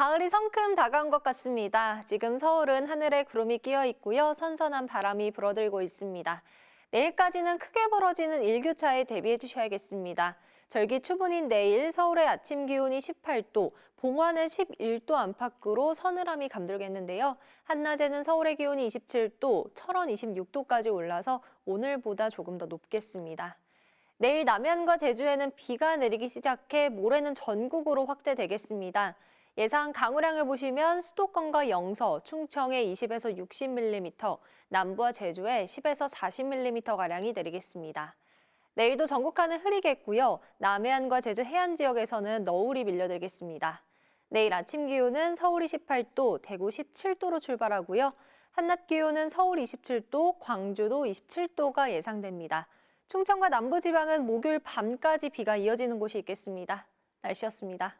가을이 성큼 다가온 것 같습니다. 지금 서울은 하늘에 구름이 끼어 있고요. 선선한 바람이 불어들고 있습니다. 내일까지는 크게 벌어지는 일교차에 대비해 주셔야겠습니다. 절기 추분인 내일 서울의 아침 기온이 18도, 봉화는 11도 안팎으로 서늘함이 감돌겠는데요. 한낮에는 서울의 기온이 27도, 철원 26도까지 올라서 오늘보다 조금 더 높겠습니다. 내일 남해안과 제주에는 비가 내리기 시작해 모레는 전국으로 확대되겠습니다. 예상 강우량을 보시면 수도권과 영서, 충청에 20에서 60mm, 남부와 제주에 10에서 40mm가량이 내리겠습니다. 내일도 전국하는 흐리겠고요. 남해안과 제주 해안 지역에서는 너울이 밀려들겠습니다. 내일 아침 기온은 서울이 18도, 대구 17도로 출발하고요. 한낮 기온은 서울 27도, 광주도 27도가 예상됩니다. 충청과 남부지방은 목요일 밤까지 비가 이어지는 곳이 있겠습니다. 날씨였습니다.